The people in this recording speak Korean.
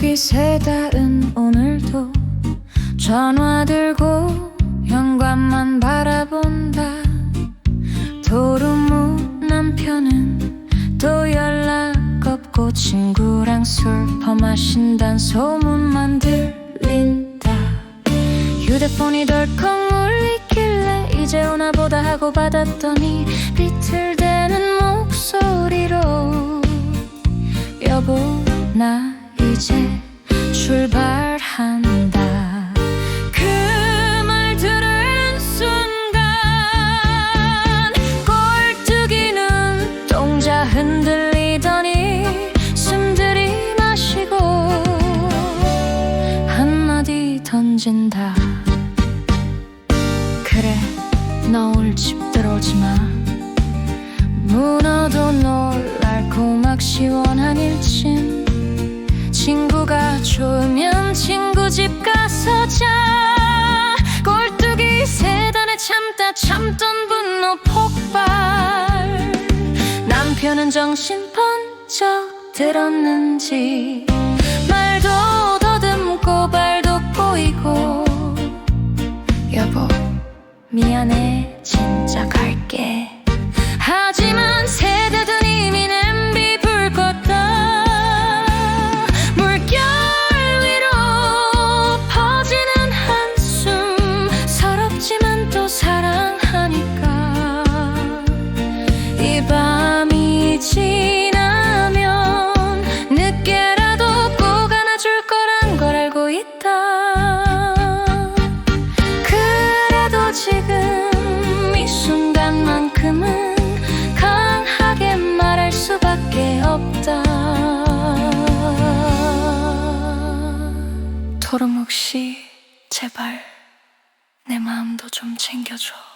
새다은 오늘도 전화 들고 현관만 바라본다. 도루묵 남편은 또 연락 없고 친구랑 술 퍼마신단 소문만 들린다. 휴대폰이 덜컹 울리길래 이제 오나 보다 하고 받았더니 비틀대는 목소리로 여보 나 이제 출발한다. 그 말 들은 순간 꼴뚜기는 동자 흔들리더니 숨 들이 마시고 한마디 던진다. 그래 너올집 들어오지 마. 문어도 놀랄고 막 시원한 일침 남편은 정신 번쩍 들었는지 말도 더듬고 발도 꼬이고 여보 미안해 지나면 늦게라도 꼭 안아줄 거란 걸 알고 있다. 그래도 지금 이 순간만큼은 강하게 말할 수밖에 없다. 도루묵 씨 제발 내 마음도 좀 챙겨줘